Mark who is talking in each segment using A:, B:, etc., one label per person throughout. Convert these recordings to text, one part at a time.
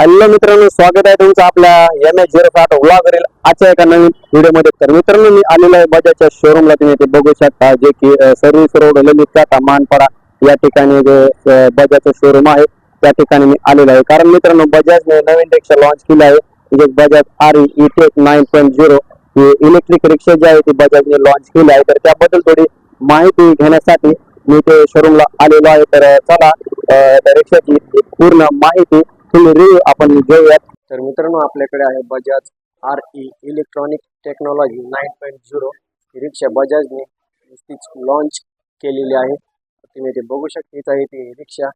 A: Hello मित्रांनो स्वागत आहे तुमचं आपल्या एम एच झिरो साठ व्लॉगरील आजच्या एका नवीन व्हिडिओमध्ये तर मित्रांनो मी आलेलो आहे बजाजच्या शोरूमला तुम्ही ते बघू शकता जे की सर्व्हिस रोड ललित काका मानपाडा या ठिकाणी जे बजाज बजाजचं शोरूम आहे. त्या ठिकाणी मी आलेलो आहे. कारण मित्रांनो बजाजने नवीन रिक्षा लॉन्च केली आहे. म्हणजे Bajaj R E tech nine point zero electric rickshaw जी आहे ती बजाजने लॉन्च केली आहे. तर त्याबद्दल थोडी माहिती घेण्यासाठी मी ते शोरूमला आलेलो आहे. तर चला त्या रिक्षाची पूर्ण माहिती फुल रिव्ह्यू आपण घेऊयात तर मित्रांनो आपल्याकडे आहे Bajaj R E electronic technology nine point zero ही रिक्षा बजाजने नुकतीच लॉन्च केलेली आहे. तुम्ही ते बघू शकता आहे ती रिक्षा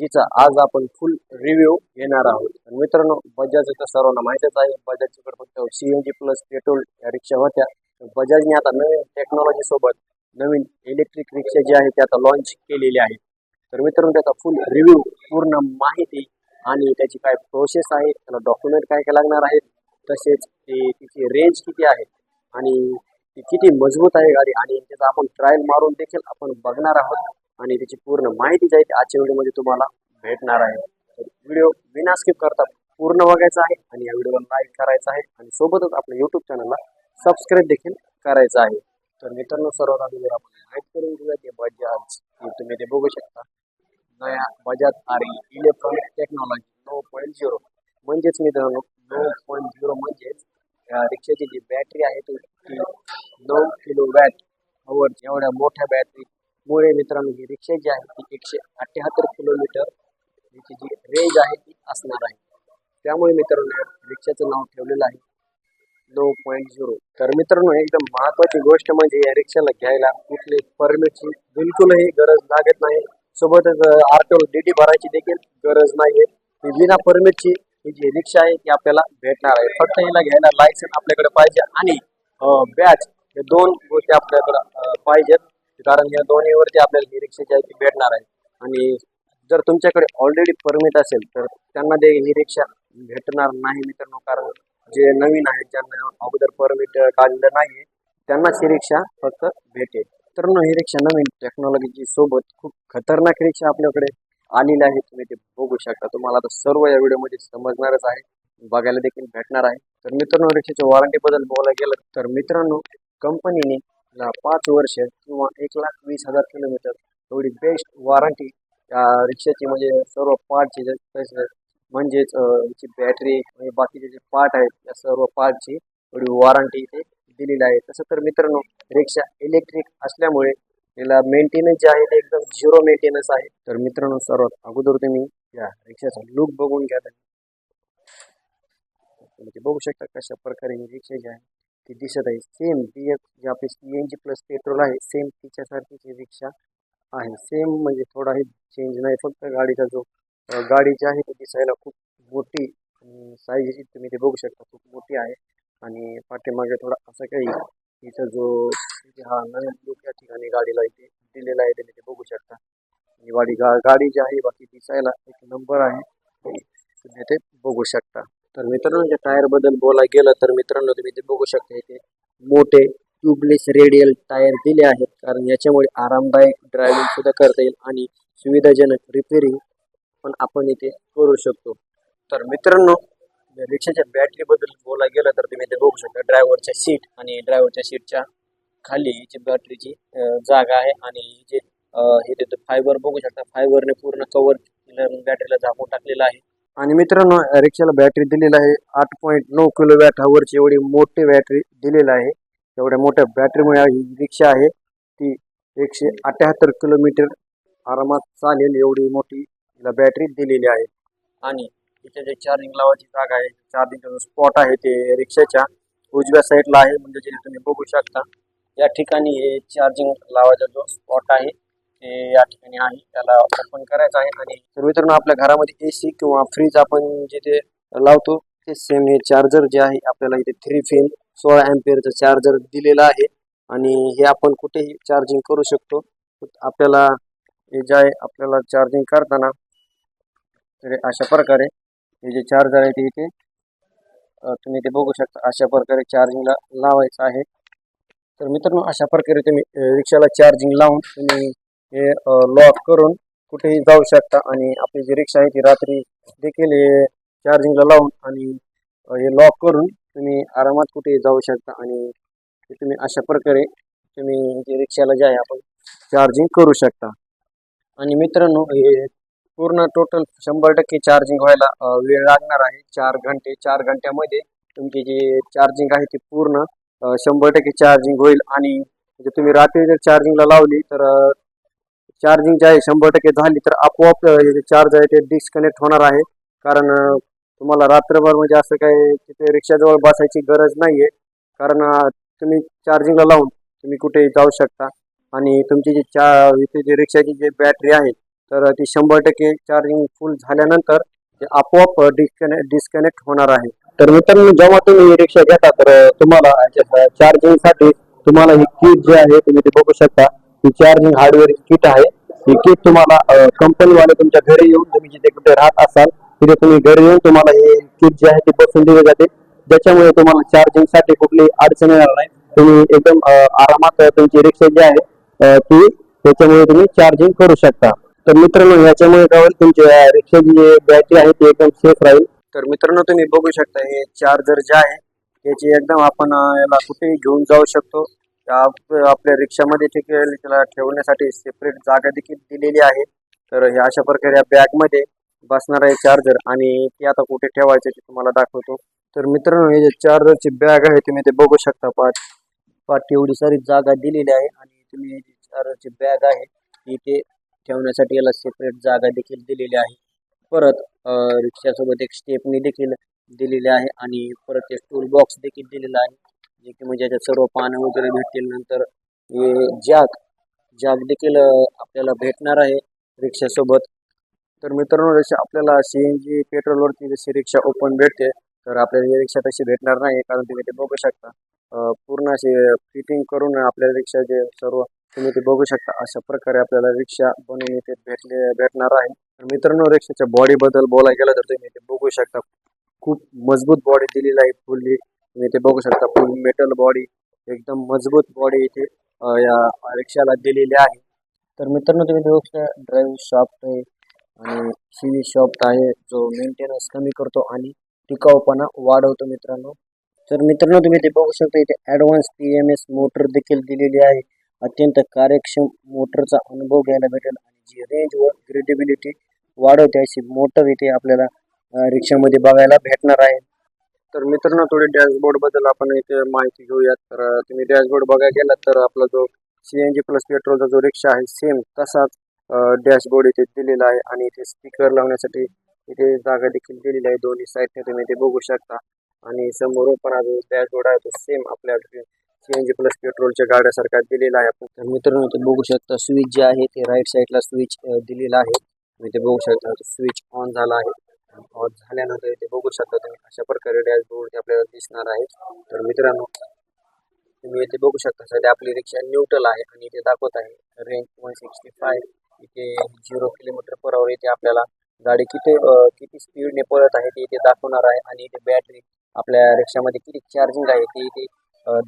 A: जिचा आज आपण फुल रिव्ह्यू घेणार आहोत. तर मित्रांनो बजाज तर सर्वांना माहितीच आहे बजाजच्याकडे फक्त C N G plus petrol या रिक्षा होत्या. बजाजने आता नवीन टेक्नॉलॉजी सोबत नवीन इलेक्ट्रिक रिक्षा जी आहे ती आता लॉन्च केलेली आहे. तर मित्रांनो त्याचा फुल रिव्ह्यू पूर्ण माहिती आणि त्याची काय प्रोसेस आहे त्याला डॉक्युमेंट काय काय लागणार आहेत तसेच ते तिची रेंज किती आहे आणि ती किती मजबूत आहे गाडी आणि त्याचा आपण ट्रायल मारून देखील आपण बघणार आहोत आणि त्याची पूर्ण माहिती जी आहे ती आजच्या व्हिडिओमध्ये तुम्हाला भेटणार आहे. तर व्हिडिओ विना स्किप करता पूर्ण बघायचा आहे आणि या व्हिडिओला लाईक करायचा आहे आणि सोबतच आपल्या यूट्यूब चॅनलला सबस्क्राईब देखील करायचं आहे. तर मित्रांनो सर्वात अगोदर आपण लाईक करून घेऊया ते बजाज. तुम्ही ते बघू शकता. नया बजाज आर इलेक्ट्रॉनिक टेक्नॉलॉजी नऊ पॉईंट झिरो म्हणजेच मित्रांनो नऊ पॉईंट झिरो म्हणजेच या रिक्षाची जी बॅटरी आहे ती नऊ किलो वॅट अवर एवढ्या मोठ्या बॅटरीमुळे मित्रांनो ही रिक्षा जी आहे ती एकशे अठ्ठ्याहत्तर किलोमीटर याची जी रेंज आहे ती असणार आहे. त्यामुळे मित्रांनो रिक्षाचं नाव ठेवलेलं आहे नऊ पॉईंट झिरो तर मित्रांनो एकदम महत्वाची गोष्ट म्हणजे या रिक्षाला घ्यायला कुठली परमिटची बिलकुलही गरज लागत नाही. सोबतच आरटीओ डीटी भरायची देखील गरज नाहीये. विना परमिटची ही जी रिक्षा आहे ती आपल्याला भेटणार आहे. फक्त हिला घ्यायला लायसन आपल्याकडे पाहिजे आणि बॅच हे दोन गोष्टी आपल्याकडे पाहिजेत. कारण या दोन्हीवरती आपल्याला ही रिक्षा जी आहे ती भेटणार आहे. आणि जर तुमच्याकडे ऑलरेडी परमिट असेल तर त्यांना ते ही रिक्षा भेटणार नाही मित्रांनो. कारण जे नवीन आहेत ज्यांना अगोदर परमिट काढलेलं नाही त्यांनाच ही रिक्षा फक्त भेटेल. मित्रांनो ही रिक्षा नवीन टेक्नॉलॉजीची सोबत खूप खतरनाक रिक्षा आपल्याकडे आलेली आहे. तुम्ही ते बघू शकता. तुम्हाला आता सर्व या व्हिडिओमध्ये समजणारच आहे. बघायला देखील भेटणार आहे. तर मित्रांनो रिक्षाच्या वॉरंटी बद्दल बोलायला गेलं तर मित्रांनो कंपनीने पाच वर्ष किंवा एक लाख वीस हजार किलोमीटर एवढी बेस्ट वॉरंटी या रिक्षाची म्हणजे सर्व पार्टची म्हणजेच याची बॅटरी म्हणजे बाकीचे जे पार्ट आहेत त्या सर्व पार्टची एवढी वॉरंटी इथे दिलेलं आहे. तसं तर मित्रांनो रिक्षा इलेक्ट्रिक असल्यामुळे त्याला मेंटेनन्स जे आहे ते एकदम झिरो मेंटेनन्स आहे. तर मित्रांनो सर्वात अगोदर तुम्ही या रिक्षाचा लुक बघून घ्या. तुम्ही बघू शकता कशा प्रकारे ही रिक्षा जी आहे ती दिसत आहे. सेम बी एफ जे आपली C N G plus petrol आहे सेम तिच्यासारखीच ही रिक्षा आहे. सेम म्हणजे थोडाही चेंज नाही फक्त गाडीचा जो गाडी जी आहे ती दिसायला खूप मोठी साईज तुम्ही ते बघू शकता खूप मोठी आहे. आणि पाठीमागे थोडा असं काही इथं जो हा नवीन लुक या ठिकाणी गाडीला इथे दिलेला आहे तुम्ही ते बघू शकता. आणि गाडी गा गाडी जी आहे बाकी दिसायला एक नंबर आहे. तुम्ही ते बघू शकता. तर मित्रांनो त्या टायरबद्दल बोलायला गेलं तर मित्रांनो तुम्ही ते बघू शकता. इथे मोठे ट्यूबलेस रेडियल टायर दिले आहेत. कारण याच्यामुळे आरामदायक ड्रायव्हिंग सुद्धा करता येईल आणि सुविधाजनक रिपेरिंग पण आपण इथे करू शकतो. तर मित्रांनो रिक्षाच्या बॅटरी बद्दल बोला गेलं तर तुम्ही ते बघू शकता. ड्रायव्हरच्या सीट आणि ड्रायव्हरच्या सीटच्या खाली जी बॅटरीची जागा आहे आणि ही जे हे तिथं फायबर बघू शकता. फायबरने पूर्ण कव्हर बॅटरीला झाकून टाकलेलं आहे. आणि मित्रांनो रिक्षाला बॅटरी दिलेली आहे. आठ पॉईंट नऊ किलो वॅट हवरची एवढी मोठी बॅटरी दिलेली आहे. एवढ्या मोठ्या बॅटरीमुळे ही रिक्षा आहे. ती एकशे अठ्याहत्तर किलोमीटर आरामात चालेल एवढी मोठी हिला बॅटरी दिलेली आहे. आणि तिथे जे चार्जिंग लावायची जागा आहे चार्जिंगचा जो स्पॉट आहे ते रिक्षाच्या उजव्या साईडला आहे म्हणजे जे तुम्ही बघू शकता. या ठिकाणी हे चार्जिंग लावायचा जो स्पॉट आहे ते या ठिकाणी आहे. त्याला ओपन करायचं आहे आणि तर मित्रांनो आपल्या घरामध्ये ए सी किंवा फ्रीज आपण जिथे लावतो ते सेम हे चार्जर जे आहे आपल्याला इथे थ्री फेन सोळा अँपियरचं चार्जर दिलेलं आहे. आणि हे आपण कुठेही चार्जिंग करू शकतो. आपल्याला हे जे आहे आपल्याला चार्जिंग करताना तर अशा प्रकारे हे जे चार्जर आहे ते इथे तुम्ही ते बघू शकता अशा प्रकारे चार्जिंगला लावायचं आहे. तर मित्रांनो अशा प्रकारे तुम्ही रिक्षाला चार्जिंग लावून तुम्ही हे लॉक करून कुठेही जाऊ शकता. आणि आपली जी रिक्षा आहे ती रात्री देखील हे चार्जिंगला लावून आणि हे लॉक करून तुम्ही आरामात कुठेही जाऊ शकता. आणि तुम्ही अशा प्रकारे तुम्ही जे रिक्षाला जे आहे आपण चार्जिंग करू शकता. आणि मित्रांनो हे पूर्ण टोटल शंभर टक्के चार्जिंग व्हायला वेळ लागणार आहे. चार घंटे चार घंट्यामध्ये तुमची जी चार्जिंग आहे ती पूर्ण शंभर टक्के चार्जिंग होईल. आणि जर तुम्ही रात्री जर चार्जिंगला लावली तर चार्जिंग जे आहे शंभर टक्के झाली तर आपोआप जे चार्ज आहे ते डिस्कनेक्ट होणार आहे. कारण तुम्हाला रात्रभर म्हणजे असं काही तिथे रिक्षाजवळ बसायची गरज नाही आहे कारण तुम्ही चार्जिंगला लावून तुम्ही कुठेही जाऊ शकता. आणि तुमची जी चा इथे जी रिक्षाची जी बॅटरी आहे तर ती शंभर टक्के चार्जिंग फुल झाल्यानंतर ते आपोआप डिस्कनेक्ट डिस्कनेक्ट होणार आहे.
B: तर मित्रांनो जेव्हा तुम्ही रिक्षा घेता तर तुम्हाला चार्जिंगसाठी तुम्हाला ही किट जी आहे तुम्ही ते बघू शकता. ही चार्जिंग हार्डवेअर किट आहे. ही किट तुम्हाला कंपनीवाले तुमच्या घरी येऊन तुम्ही जिथे कुठे राहत असाल तिथे तुम्ही घरी येऊन तुम्हाला हे किट जे आहे ते बसून दिले जाते. ज्याच्यामुळे तुम्हाला चार्जिंगसाठी कुठली अडचण येणार नाही. तुम्ही एकदम आरामात तुमची रिक्षा जी आहे ती त्याच्यामुळे तुम्ही चार्जिंग करू शकता. तर मित्रांनो याच्यामुळे काय होईल तुमच्या रिक्षाची जी बॅटरी आहे ती एकदम सेफ राहील.
A: तर मित्रांनो तुम्ही बघू शकता हे चार्जर जे आहे त्याची एकदम आपण याला कुठेही घेऊन जाऊ शकतो. आप- आपल्या रिक्षामध्ये देखील त्याला ठेवण्यासाठी सेपरेट जागा देखील दिलेली आहे. तर हे अशा प्रकारे या बॅगमध्ये बसणार आहे चार्जर आणि ते आता कुठे ठेवायचे ते तुम्हाला दाखवतो. तर मित्रांनो हे जे चार्जरची बॅग आहे तुम्ही ते बघू शकता. पाठ पाठ एवढी सारी जागा दिलेली आहे आणि तुम्ही जी चार्जरची बॅग आहे ती ते ठेवण्यासाठी याला सेपरेट जागा देखील दिलेली आहे. परत रिक्षासोबत एक स्टेपनी देखील दिलेली आहे आणि परत एक टूल बॉक्स देखील दिलेला आहे. जे की म्हणजे याच्यात सर्व पानं वगैरे भेटतील. नंतर हे जॅक जॅक देखील आपल्याला भेटणार आहे रिक्षासोबत. तर मित्रांनो जशी आपल्याला सी एन जी पेट्रोलवरती जशी रिक्षा ओपन भेटते तर आपल्याला ही रिक्षा तशी भेटणार नाही. कारण तुम्ही ते बघू शकता. पूर्ण असे फिटिंग करून आपल्या रिक्षा जे सर्व तुम्ही ते बघू शकता अशा प्रकारे आपल्याला रिक्षा बनवून इथे भेटले भेटणार आहे. तर मित्रांनो रिक्षाच्या बॉडी बद्दल बोलायला गेलं तर तुम्ही ते बघू शकता. खूप मजबूत बॉडी दिलेली आहे फुल्ली. तुम्ही ते बघू शकता फुल मेटल बॉडी एकदम मजबूत बॉडी इथे या रिक्षाला दिलेली आहे. तर मित्रांनो तुम्ही बघू शकता ड्राईव्ह शॉप आहे आणि सी सॉफ्ट आहे जो मेंटेनन्स कमी करतो आणि टिकाऊपणा वाढवतो मित्रांनो. तर मित्रांनो तुम्ही ते बघू शकता इथे advance P M S motor देखील दिलेली आहे. अत्यंत कार्यक्षम मोटरचा अनुभव घ्यायला भेटेल आणि जी रेंज व ग्रेडेबिलिटी वाढवते अशी मोटर इथे आपल्याला रिक्षामध्ये बघायला भेटणार आहे. तर मित्रांनो थोडे डॅशबोर्डबद्दल आपण इथे माहिती घेऊयात. तर तुम्ही डॅशबोर्ड बघायला गेलात तर आपला जो सी एन जी प्लस पेट्रोलचा जो रिक्षा आहे सेम तसाच डॅशबोर्ड इथे दिलेला आहे आणि इथे स्पीकर लावण्यासाठी इथे जागा देखील दिलेली आहे. दोन्ही साईडने तुम्ही ते बघू शकता. आणि समोरून पण हा जो डॅशबोर्ड आहे तो सेम आपल्या सीएनजी प्लस पेट्रोलच्या गाड्यासारखा दिलेला आहे आपण तर मित्रांनो ते बघू शकता स्विच जे आहे ते राईट साईडला स्विच दिलेला आहे. तुम्ही ते बघू शकता स्विच ऑन झाला आहे. ऑन झाल्यानंतर इथे बघू शकता तुम्ही अशा प्रकारे डॅशबोर्ड आपल्याला दिसणार आहे. तर मित्रांनो तुम्ही इथे बघू शकता सध्या आपली रिक्षा न्यूट्रल आहे आणि इथे दाखवत आहे रेंज वन सिक्स्टी फाय इथे झिरो किलोमीटर पर आवर इथे आपल्याला गाडी किती किती स्पीडने पळत आहे ते इथे दाखवणार आहे. आणि इथे बॅटरी आपल्या रिक्षामध्ये किती चार्जिंग आहे ते इथे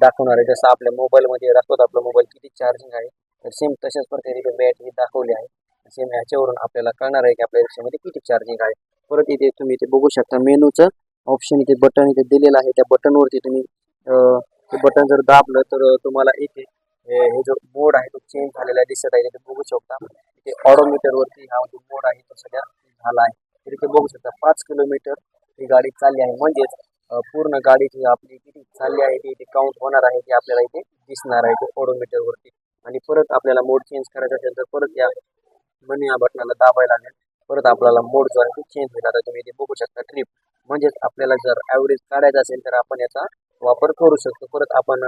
A: दाखवणार आहे जसं आपल्या मोबाईलमध्ये दाखवत आपला मोबाईल किती चार्जिंग आहे तर सेम तशाच प्रकारे बॅटरी दाखवली आहे. सेम ह्याच्यावरून आपल्याला कळणार आहे की आपल्या रिक्षामध्ये किती चार्जिंग आहे. परत इथे तुम्ही इथे बघू शकता मेनूचं ऑप्शन इथे बटन इथे दिलेलं आहे. त्या बटनवरती तुम्ही ते बटन जर दाबलं तर तुम्हाला इथे हे जो बोर्ड आहे तो चेंज झालेला दिसत आहे. तिथे बघू शकता. इथे ऑडोमीटरवरती हा जो बोर्ड आहे तो सध्या झाला आहे. तर इथे बघू शकता पाच किलोमीटर ही गाडी चालली आहे. म्हणजेच पूर्ण गाडीची आपली किती चालली आहे ती इथे काउंट होणार आहे ते आपल्याला इथे दिसणार आहे ते वरती. आणि परत आपल्याला मोड चेंज करायचा असेल तर परत या मनी या बटनाला दाबायला लागेल. परत आपल्याला मोड जो आहे तो चेंज होईल. आता तुम्ही इथे बघू शकता ट्रिप म्हणजेच आपल्याला जर ॲव्हरेज काढायचा असेल तर आपण याचा वापर करू शकतो. परत आपण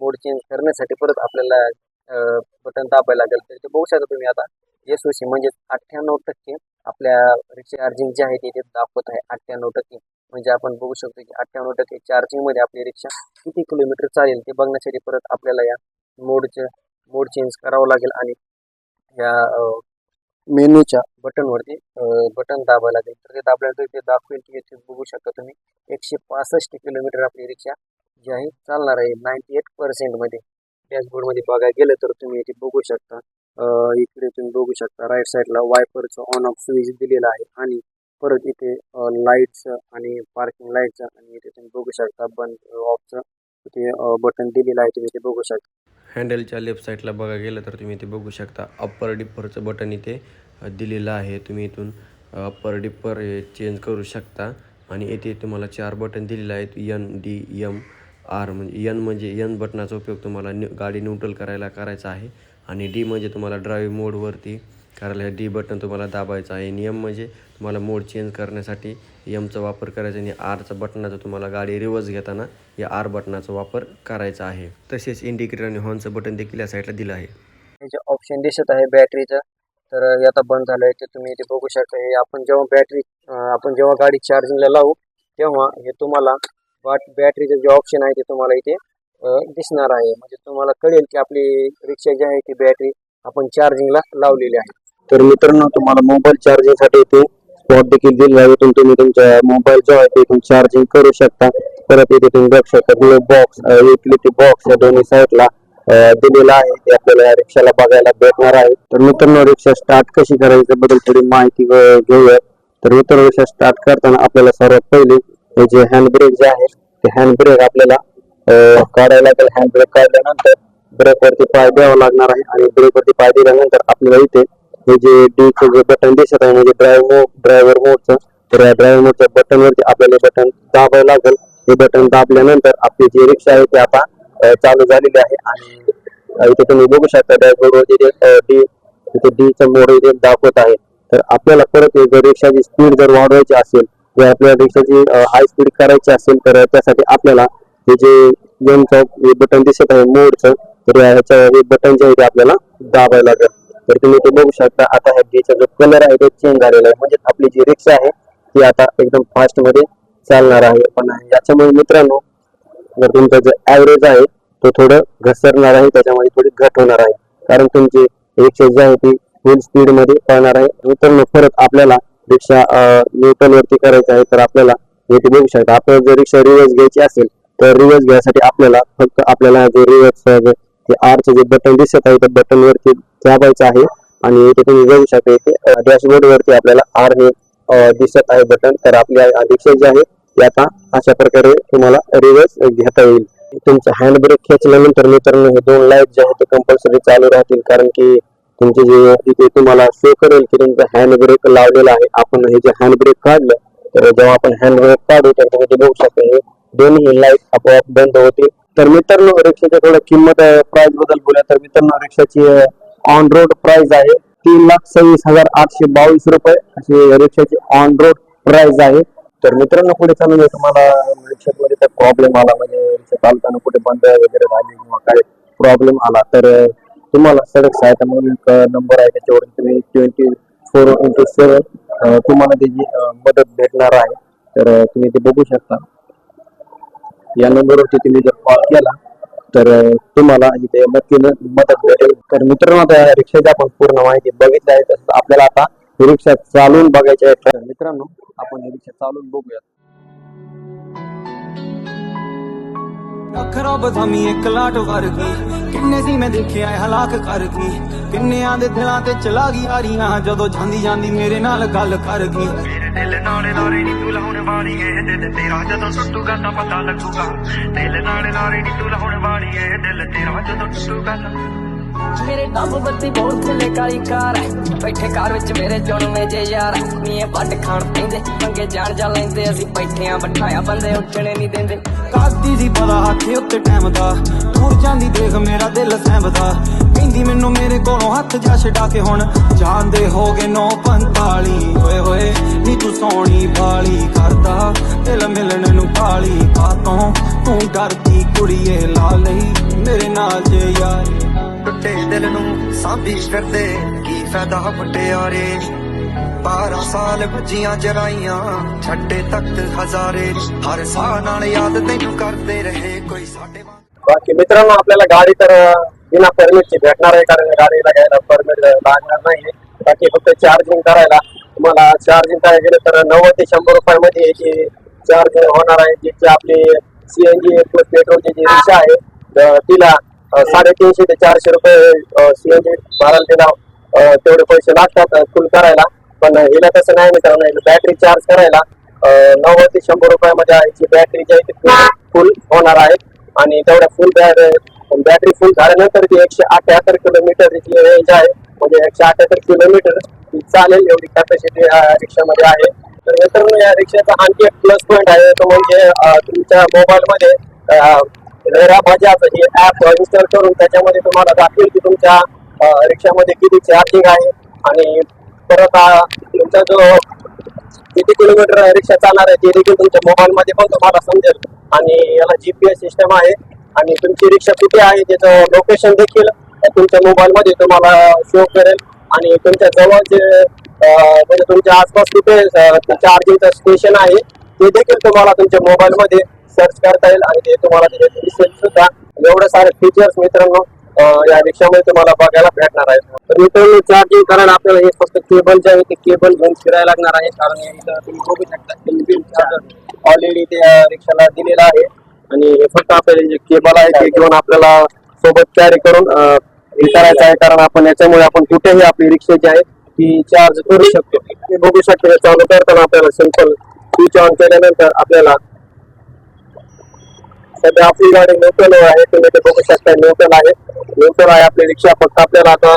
A: मोड चेंज करण्यासाठी परत आपल्याला बटन दाबायला लागेल. तर ते बघू शकता तुम्ही आता यशस्वी म्हणजेच अठ्ठ्याण्णव टक्के आपल्या रिचार्जिंग जे आहे ते दाखवत आहे अठ्ठ्याण्णव टक्के. म्हणजे आपण बघू शकतो की अठ्ठ्याण्णव टक्के चार्जिंगमध्ये आपली रिक्षा किती किलोमीटर चालेल ते बघण्यासाठी परत आपल्याला या मोडचे मोड चेंज करावं लागेल आणि या मेनूच्या बटनवरती बटन दाबायला लागेल. तर ते दाबल्यानंतर ते दाखवेल की इथे बघू शकता तुम्ही एकशे पासष्ट किलोमीटर आपली रिक्षा जी आहे चालणार आहे नाईन्टी एट पर्सेंटमध्ये डॅशबोर्डमध्ये बघायला गेलं तर तुम्ही इथे बघू शकता. इकडे तुम्ही बघू शकता. राईट साईडला वायपरचं ऑन ऑफ स्विच दिलेला आहे आणि परत इथे लाईट्स आणि पार्किंग लाईटचं आणि इथे तुम्ही बघू शकता बंद ऑफचं इथे बटन दिलेलं आहे तुम्ही इथे बघू शकता.
C: हँडलच्या लेफ्ट साईडला बघा गेलं तर तुम्ही इथे बघू शकता अप्पर डिप्परचं बटन इथे दिलेलं आहे. तुम्ही इथून अप्पर डिप्पर हे चेंज करू शकता. आणि येथे तुम्हाला चार बटन दिलेलं आहेत. यन डी यम आर म्हणजे यन म्हणजे यन बटनाचा उपयोग तुम्हाला न्यू गाडी न्यूट्रल करायला करायचा आहे. आणि डी म्हणजे तुम्हाला ड्राईव्ह मोडवरती करायला डी बटन तुम्हाला दाबायचं आहे. आणि म्हणजे तुम्हाला मोड चेंज करण्यासाठी यमचा वापर करायचा आणि आरचा बटनाचा तुम्हाला गाडी रिवर्स घेताना या आर बटनाचा वापर करायचा आहे. तसेच इंडिकेटर आणि हॉर्नचं बटन देखील या साईडला दिलं आहे.
A: हे जे ऑप्शन दिसत आहे बॅटरीचं तर हे आता बंद झालं आहे ते तुम्ही इथे बघू शकता. हे आपण जेव्हा बॅटरी आपण जेव्हा गाडी चार्जिंगला लावू तेव्हा हे तुम्हाला वाट बॅटरीचं जे ऑप्शन आहे ते तुम्हाला इथे दिसणार आहे. म्हणजे तुम्हाला कळेल की आपली रिक्षा जी आहे ती बॅटरी आपण चार्जिंगला लावलेली आहे.
B: तर मित्रांनो तुम्हाला मोबाईल चार्जिंगसाठी इथे स्पॉट देखील दिलेला आहे. इथून तुम्ही तुमचा मोबाईल जो आहे ते चार्जिंग करू शकता. परत इथे तुम्ही बघू शकता ग्लो बॉक्स युटिलिटी बॉक्स या दोन्ही साईडला दिलेला आहे. ते आपल्याला या रिक्षाला बघायला भेटणार आहे. तर मित्रांनो रिक्षा स्टार्ट कशी करायची बद्दल थोडी माहिती घेऊयात घेऊया. तर मित्रांनो रिक्षा स्टार्ट करताना आपल्याला सर्वात पहिले हे जे हँड ब्रेक जे आहे ते हँड ब्रेक आपल्याला काढायला लागेल. हँड ब्रेक काढल्यानंतर ब्रेकवरती पाय द्यावा लागणार आहे आणि ब्रेकवरती पाय दिल्यानंतर आपल्याला इथे हे जे डी चे जे बटन दिसत आहे म्हणजे ड्राईव्ह मोड ड्रायव्हर मोडचं तर या ड्रायव्हर मोडच्या बटन वरती आपल्याला बटन दाबावं लागेल. हे बटन दाबल्यानंतर आपली जी रिक्षा आहे ती आता चालू झालेली आहे. आणि इथे तुम्ही बघू शकता डॅशबोर्ड डी इथे डीचं मोड इथे दाखवत आहे तर आपल्याला परत जर रिक्षाची स्पीड जर वाढवायची असेल किंवा आपल्याला रिक्षाची हाय स्पीड करायची असेल तर त्यासाठी आपल्याला हे जे यमचं हे बटन दिसत आहे मोडचं तर ह्याच्या हे बटन जे आहे ते आपल्याला दाबायला लागेल. तर तुम्ही ते बघू शकता. आता ह्याचा जो कलर आहे तो चेंज झालेला आहे म्हणजे आपली जी रिक्षा आहे ती आता एकदम फास्टमध्ये चालणार आहे. पण याच्यामुळे मित्रांनो जर तुमचा जो ऍव्हरेज आहे तो थोडं घसरणार आहे. त्याच्यामध्ये थोडी घट होणार आहे. कारण तुमची रिक्षा जी आहे ती फुल स्पीडमध्ये पळणार आहे. मित्रांनो परत आपल्याला रिक्षा न्यूट्रल वरती करायचं आहे तर आपल्याला येथे बघू शकता. आपल्याला जर रिक्षा रिव्हर्स घ्यायची असेल तर रिव्हर्स घ्यायसाठी आपल्याला फक्त आपल्याला जे रिव्हर्स ते आरचे जे बटन दिसत आहे त्या बटन वरती दाबायचं आहे. आणि इथे तुम्ही बघू शकता इथे डॅशबोर्ड वरती आपल्याला आर हे दिसत आहे बटन तर आपल्या रिक्षा जी आहे ती आता अशा प्रकारे तुम्हाला रिव्हर्स घेता येईल. तुमचा हँड ब्रेक खेचल्यानंतर मित्रांनो हे दोन लाइट जे आहेत ते कंपल्सरी चालू राहतील. कारण की तुमचे जे इथे तुम्हाला शो करेल की तुमचा हँड ब्रेक लावलेला आहे. आपण हे जे हँड ब्रेक काढलं तर जेव्हा आपण हँड ब्रेक काढू तर तुम्ही ते बघू शकता हे दोन्ही लाइट आपोआप बंद होतील. तर मित्रांनो रिक्षाच्या थोडं किंमत प्राइसबद्दल बोलूया तर मित्रांनो रिक्षाची ऑन रोड प्राइस आहे. तीन लाख सव्वीस हजार आठशे बावीस रुपये अशी रिक्षाची ऑन रोड प्राइस आहे. तर मित्रांनो पुढे चालू आहे तुम्हाला रिक्षामध्ये काय प्रॉब्लेम आला म्हणजे रिक्षा चालताना कुठे बंद वगैरे झाली किंवा काय प्रॉब्लेम आला तर तुम्हाला सडक सहायता म्हणून एक नंबर आहे. त्याच्यावरून तुम्ही ट्वेंटी फोर इंटू सेवन तुम्हाला त्याची मदत भेटणार आहे. तर तुम्ही ते बघू शकता. या नंबरवरती तुम्ही जर कॉल केला तर तुम्हाला इथे नक्की मदत भेटेल तर मित्रांनो आता या रिक्षाची आपण पूर्ण माहिती बघितली आहे. तसं आपल्याला आता रिक्षा चालून बघायची आहे. तर मित्रांनो आपण रिक्षा चालून बघूयात.
D: ਅੱਖ ਰੱਬ ਇੱਕ ਲਾਟ ਵਰਗੀ। ਕਿੰਨੇ ਸੀ ਮੈਂ ਦੇਖਿਆ ਹਲਾਕ ਕਰ ਗਈ ਕਿੰਨਿਆਂ ਦੇ ਦਿਲਾਂ ਤੇ ਚਲਾ ਗਈ ਆਰੀਆਂ, ਜਦੋਂ ਜਾਂਦੀ ਜਾਂਦੀ ਮੇਰੇ ਨਾਲ ਗੱਲ ਕਰ ਗਈ
E: ਮੇਰੇ ਦਿਲ ਨਾਲੇ ਨਾਰੇ ਨੀ ਤੂੰ ਲਾਉਣ ਵਾਲੀ ਏ ਦਿਲ ਤੇਰਾ ਜਦੋਂ ਟੁੱਟੂਗਾ ਤਾਂ ਪਤਾ ਲੱਗੂਗਾ। ਦਿਲ ਨਾਲੇ ਨਾਰੇ ਨੀ ਤੂੰ ਲਾਉਣ ਵਾਲੀ ਏ ਦਿਲ ਤੇਰਾ ਜਦੋਂ ਟੁੱਟੂਗਾ ਤਾਂ
F: ਮੇਰੇ ਡੱਬ ਬੱਤੀ ਬਹੁਤ ਥੱਲੇ ਕਾਲੀ ਕਾਰ ਬੈਠੇ ਕਾਰ ਵਿੱਚ ਮੇਰੇ ਚੁਣਵੇਂ ਜੇ ਯਾਰ ਨੀਏ ਵੱਟ ਖਾਣ ਪੈਂਦੇ, ਪੰਗੇ ਜਾਣ ਜਾ ਲੈਂਦੇ। ਅਸੀਂ ਬੈਠਿਆਂ ਬਿਠਾਇਆ, ਬੰਦੇ ਉੱਠਣੇ ਨਹੀਂ ਦਿੰਦੇ।
D: ਕਾਦੀ ਸੀ ਪਤਾ ਹੱਥ ਉੱਤੇ ਟਾਈਮ ਦਾ? ਦੂਰ ਜਾਂਦੀ ਦੇਖ ਮੇਰਾ ਦਿਲ ਸਹਿਬਦਾ ਕਹਿੰਦੀ ਮੈਨੂੰ ਮੇਰੇ ਕੋਲੋਂ ਹੱਥ ਜਾ ਛਡਾ ਕੇ ਹੁਣ। ਜਾਂਦੇ ਹੋ ਗਏ 945 ਓਏ ਹੋਏ, ਨੀ ਤੂੰ ਸੋਹਣੀ ਬਾਲੀ ਕਰਦਾ। ਦਿਲ ਮਿਲਣ ਨੂੰ ਕਾਲੀ ਕਾਤੋਂ ਤੂੰ ਡਰਦੀ ਕੁੜੀਏ ਲਾ ਲਈ ਮੇਰੇ ਨਾਲ ਜੇ ਯਾਰੀ।
E: ਟੁੱਟੇ ਦਿਲ ਨੂੰ ਸਾਂਭੀ ਫਿਰਦੇ ਕੀ ਫਾਇਦਾ ਮੁਟਿਆਰੇ 12 ਸਾਲ ਵੱਜੀਆਂ ਜਰਾਈਆਂ ਛੱਡੇ ਤਖਤ ਹਜ਼ਾਰੇ ਹਰ ਸਾਹ ਨਾਲ ਯਾਦ ਤੈਨੂੰ ਕਰਦੇ ਰਹੇ ਕੋਈ ਸਾਡੇ ਵਾਂਗ
B: बाकी मित्रांनो आपल्याला गाडी तर अं, बिना परमिटची भेटणार आहे कारण गाडीला घ्यायला परमिट लागणार नाही बाकी फक्त चार्जिंग करायला तुम्हाला चार्जिंग करायला गेलं तर नव्वद ते शंभर रुपयामध्ये याची चार्जिंग होणार आहे ज्याची आपली सीएनजी प्लस पेट्रोलची जी रिक्षा आहे तर तिला अं, साडेतीनशे ते चारशे रुपये सीएनजी भरायला तिला तेवढे पैसे लागतात फुल करायला. पण हिला तसं नाही मित्रांनो बॅटरी चार्ज करायला नव्वद ते शंभर रुपयामध्ये याची बॅटरी जी आहे ती फुल होणार आहे. आणि तेवढ्या फुल बॅटरी फुल झाल्यानंतर ती एकशे अठ्याहत्तर किलोमीटर ची रेंज आहे. म्हणजे एकशे अठ्याहत्तर किलोमीटर चालेल एवढी कॅपॅसिटी रिक्षामध्ये आहे. तर मित्रांनो या रिक्षाचा आणखी एक प्लस पॉईंट आहे. तो म्हणजे तुमच्या मोबाईलमध्ये म्हणजे रेरा बजाज हे ऍप रजिस्टर करून त्याच्यामध्ये तुम्हाला दाखवेल की तुमच्या रिक्षामध्ये किती चार्जिंग आहे आणि परत तुमचा जो किती किलोमीटर रिक्षा चालणार आहे ते देखील तुमच्या मोबाईलमध्ये पण तुम्हाला समजेल. आणि याला जी पी एस सिस्टम आहे आणि तुमची रिक्षा कुठे आहे त्याचं लोकेशन देखील तुमच्या मोबाईलमध्ये तुम्हाला शो करेल. आणि तुमच्या जवळचे म्हणजे तुमच्या आसपास कुठे चार्जिंगचं स्टेशन आहे ते देखील तुम्हाला तुमच्या मोबाईलमध्ये सर्च करता येईल आणि ते तुम्हाला तिथे दिसेल सुद्धा. एवढे सारे फीचर्स मित्रांनो या रिक्षामध्ये तुम्हाला बघायला भेटणार आहेत तर मित्रांनो चार्जिंग करायला आपल्याला हे फक्त केबल जे आहे ते केबल घेऊन फिरायला लागणार आहे. कारण इथं तुम्ही बघू शकता इनबिल्ट चार्जर ऑलरेडी ते रिक्षाला दिलेलं आहे. आणि हे फक्त आपल्याला जे केबल आहे ते घेऊन आपल्याला सोबत कॅरी करून हे करायचं आहे. कारण आपण याच्यामुळे आपण कुठेही आपली रिक्षा जी आहे ती चार्ज करू शकतो. हे बघू शकतो चालू करताना आपल्याला सिंपल स्विच ऑन केल्यानंतर आपल्याला सध्या आपली गाडी न्यूट्रल आहे. तुम्ही ते बघू शकता न्यूट्रल आहे. न्यूट्रल आहे आपली रिक्षा फक्त आपल्याला आता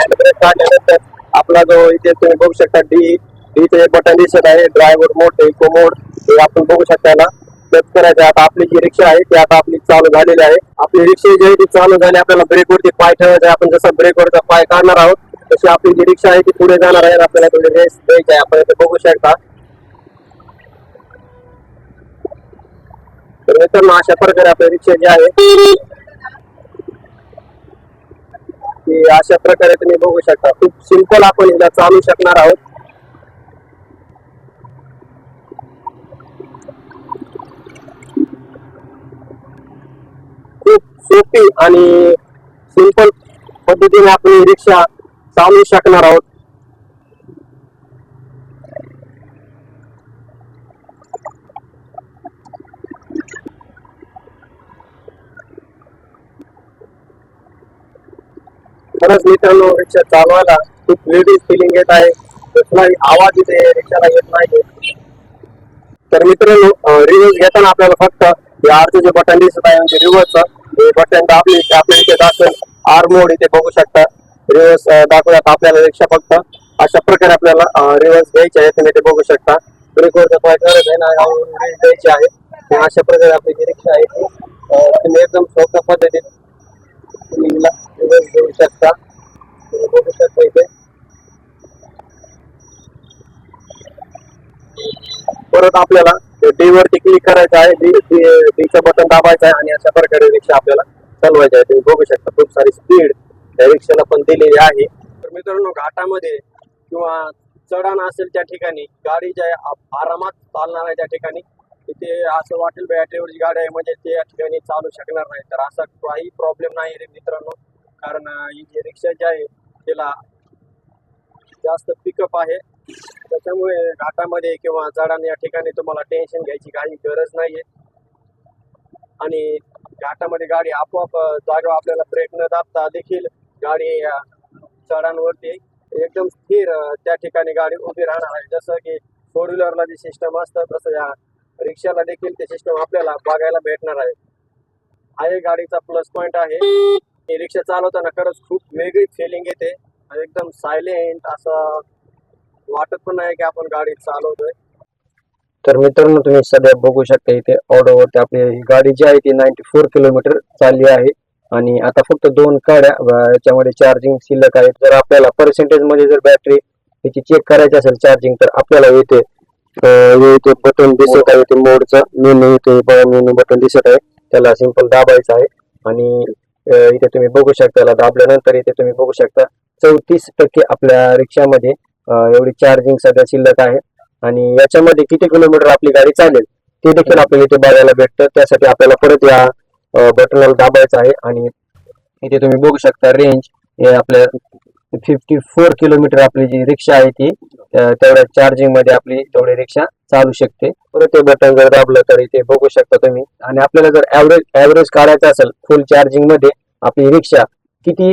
B: हँडब्रेक काढल्यानंतर आपला जो इथे तुम्ही बघू शकता डी इथे एक बटन दिसत आहे. ड्रायव्हर मोड इको मोड हे आपण बघू शकता याला टच करायचं आहे. आता आपली जी रिक्षा आहे ती आता आपली चालू झालेली आहे. आपली रिक्षा जी आहे ती चालू झाली. आपल्याला ब्रेकवरती पाय ठेवायचा आहे. आपण जसं ब्रेकवरचा पाय काढणार आहोत तशी आपली जी रिक्षा आहे ती पुढे जाणार आहे आपल्याला थोडी रेस द्यायची आहे. आपण इथे बघू शकता. तर मित्रांनो अशा प्रकारे आपल्या रिक्षा जे आहे अशा प्रकारे तुम्ही बघू शकता. खूप सिंपल आपण हिला चालू शकणार आहोत. खूप सोपी आणि सिंपल पद्धतीने आपण रिक्षा चालू शकणार आहोत. मित्रांनो रिक्षा चालवायला खूप वेगळी फिलिंग येत आहे. कसलाही आवाज इथे रिक्षाला येत नाही. तर मित्रांनो रिव्हर्स घेताना आपल्याला फक्त हे आरचं जे बटन दिसत आहे. म्हणजे रिव्हर्सचं हे बटन दाबले की आपल्या इथे दाखवेल. आर मोड इथे बघू शकता. रिव्हर्स दाखवतात आपल्याला रिक्षा फक्त. अशा प्रकारे आपल्याला रिव्हर्स घ्यायची आहे तुम्ही ते बघू शकता. ब्रेकवरचा आहे ना द्यायची आहे अशा प्रकारे आपली जी रिक्षा आहे ती तुम्ही एकदम सोप्या पद्धतीत तुम्ही रिव्हर्स घेऊ शकता. तुम्ही बघू शकता इथे परत आपल्याला डी वरती क्लिक करायचं आहे. डी डीचं बटन दाबायचं आहे आणि अशा प्रकारे रिक्षा आपल्याला चालवायचं आहे. तुम्ही बघू शकता खूप सारी स्पीड त्या रिक्षाला पण दिलेली आहे. तर मित्रांनो घाटामध्ये किंवा चढाण असेल त्या ठिकाणी गाडी ज्या आहे, आरामात चालणार आहे त्या ठिकाणी तिथे असं वाटेल बॅटरीवरची गाडी आहे म्हणजे ते या ठिकाणी चालू शकणार नाही. तर असा काही प्रॉब्लेम नाही रे मित्रांनो. कारण ही जी रिक्षा जी आहे तिला जास्त पिकअप आहे. त्याच्यामुळे घाटामध्ये किंवा झाडांनी या ठिकाणी तुम्हाला टेन्शन घ्यायची काही गरज नाहीये. आणि घाटामध्ये गाडी आपोआप जागा आपल्याला ब्रेक न दाबता देखील गाडी झाडांवरती एकदम स्थिर त्या ठिकाणी गाडी उभी राहणार आहे. जसं की फोर व्हीलरला जे सिस्टम असतं तसं या रिक्षाला देखील ते सिस्टम आपल्याला बघायला भेटणार आहे. हा एक गाडीचा प्लस पॉईंट आहे. ही रिक्षा चालवताना खरंच खूप वेगळी फिलिंग येते. आणि एकदम सायलेंट असं वाटत पण नाही की आपण गाडी चालवतोय. तर मित्रांनो तुम्ही सध्या बघू शकता इथे ऑटोवरती आपली ही गाडी जी आहे ती नाईन्टी फोर किलोमीटर चालली आहे. आणि आता फक्त दोन गाड्या याच्यामध्ये चार्जिंग शिल्लक आहेत जर आपल्याला पर्सेंटेजमध्ये जर बॅटरी याची चेक करायची असेल चार्जिंग तर आपल्याला येते येते बटन दिसत आहे. ते मोडचं मेनू येते मेनू बटन दिसत आहे. त्याला सिंपल दाबायचं आहे. आणि इथे तुम्ही बघू शकता दाबल्यानंतर इथे तुम्ही बघू शकता चौतीस टक्के आपल्या रिक्षामध्ये एवढी चार्जिंग सध्या शिल्लक आहे. आणि याच्यामध्ये किती किलोमीटर आपली गाडी चालेल ते देखील आपल्याला इथे बघायला भेटतं. त्यासाठी आपल्याला परत या बटनाला दाबायचं आहे. आणि इथे तुम्ही बघू शकता रेंज हे आपल्या फिफ्टी फोर किलोमीटर आपली जी रिक्षा आहे ती तेवढ्या चार्जिंगमध्ये आपली तेवढी रिक्षा चालू शकते. परत ते बटन जर दाबलं तर इथे बघू शकता तुम्ही. आणि आपल्याला जर ऍव्हरेज ऍव्हरेज काढायचं असेल फुल चार्जिंगमध्ये आपली रिक्षा किती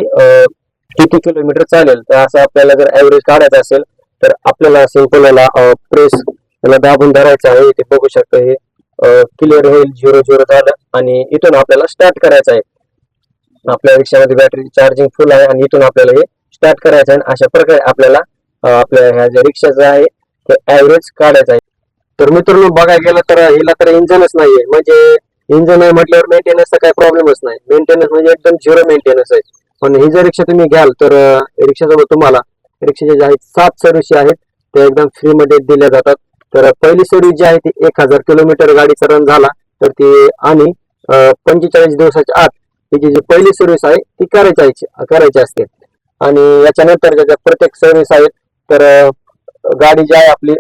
B: किती किलोमीटर चालेल? तर असं आपल्याला जर ऍव्हरेज काढायचं असेल तर आपल्याला सिंपलला प्रेस याला दाबून धरायचं आहे ते बघू शकता हे क्लिअर होईल झिरो झिरो झालं आणि इथून आपल्याला स्टार्ट करायचं आहे. आपल्या रिक्षामध्ये बॅटरी चार्जिंग फुल आहे आणि इथून आपल्याला हे स्टार्ट करायचं आहे आणि अशा प्रकारे आपल्याला आपल्या ह्या ज्या रिक्षाचं आहे ते ऍव्हरेज काढायचं आहे. तर मित्रांनो बघायला गेलं तर हिला तर इंजनच नाहीये. म्हणजे इंजन आहे म्हटल्यावर मेंटेनन्सचा काही प्रॉब्लेमच नाही. मेंटेनन्स म्हणजे एकदम झिरो मेंटेनन्स आहे. पण ही जर रिक्षा तुम्ही घ्याल तर रिक्षासोबत तुम्हाला रिक्षाचे जे आहेत सात सर्व्हिस आहेत ते एकदम फ्री मध्ये दिल्या जातात. तर पहिली सर्व्हिस जी आहे ती एक हजार किलोमीटर गाडीचा रन झाला. तर ती आणि पंचेचाळीस दिवसाच्या आत तिची जी पहिली सर्व्हिस आहे ती करायची आहे- करायची असते. आणि याच्यानंतर ज्या प्रत्येक सर्व्हिस आहेत तर गाडी जी आहे आपली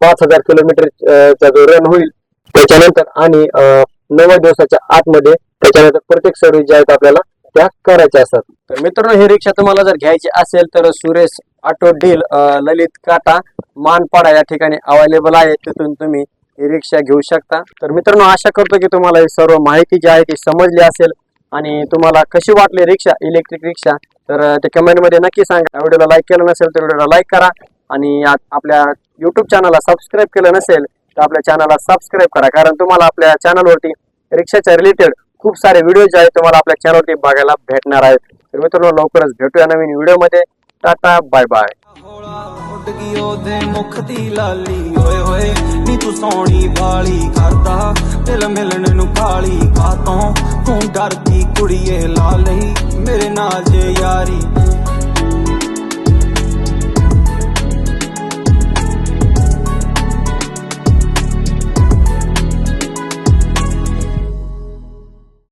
B: पाच हजार किलोमीटर चा जो रन होईल त्याच्यानंतर आणि नव्वद दिवसाच्या आतमध्ये त्याच्यानंतर प्रत्येक सर्व्हिस ज्या आहेत आपल्याला त्या करायच्या असतात. तर मित्रांनो ही रिक्षा तुम्हाला जर घ्यायची असेल तर सुरेश ऑटो डील ललित काटा मानपाडा या ठिकाणी अवेलेबल आहे. तिथून तुम्ही ही रिक्षा घेऊ शकता. तर मित्रांनो आशा करतो की तुम्हाला ही सर्व माहिती जी आहे ती समजली असेल आणि तुम्हाला कशी वाटली रिक्षा इलेक्ट्रिक रिक्षा तर अं, ते कमेंटमध्ये नक्की सांगा. व्हिडिओला लाईक केलं नसेल तर व्हिडिओला लाईक करा. आणि आपल्या युट्यूब चॅनलला सबस्क्राईब केलं नसेल तर आपल्या चॅनलला सबस्क्राईब करा. कारण तुम्हाला आपल्या चॅनलवरती रिक्षाच्या रिलेटेड खूप सारे व्हिडिओ जे आहेत तुम्हाला आपल्या चॅनलवरती बघायला भेटणार आहेत. तर मित्रांनो लवकरच भेटूया नवीन व्हिडिओमध्ये टाटा बाय बाय
D: ਉੱਡ ਗਈ ਉਹਦੇ ਮੁਖ ਦੀ ਲਾਲੀ। ਓਏ ਹੋਏ, ਨੀ ਤੂੰ ਸੋਹਣੀ ਵਾਲੀ ਕਰਦਾ। ਦਿਲ ਮਿਲਣ ਨੂੰ ਕਾਲੀ ਕਾਤੋਂ ਤੂੰ ਡਰਦੀ ਕੁੜੀਏ ਲਾ ਲਈ। ਮੇਰੇ ਨਾਲ ਜੇ ਯਾਰੀ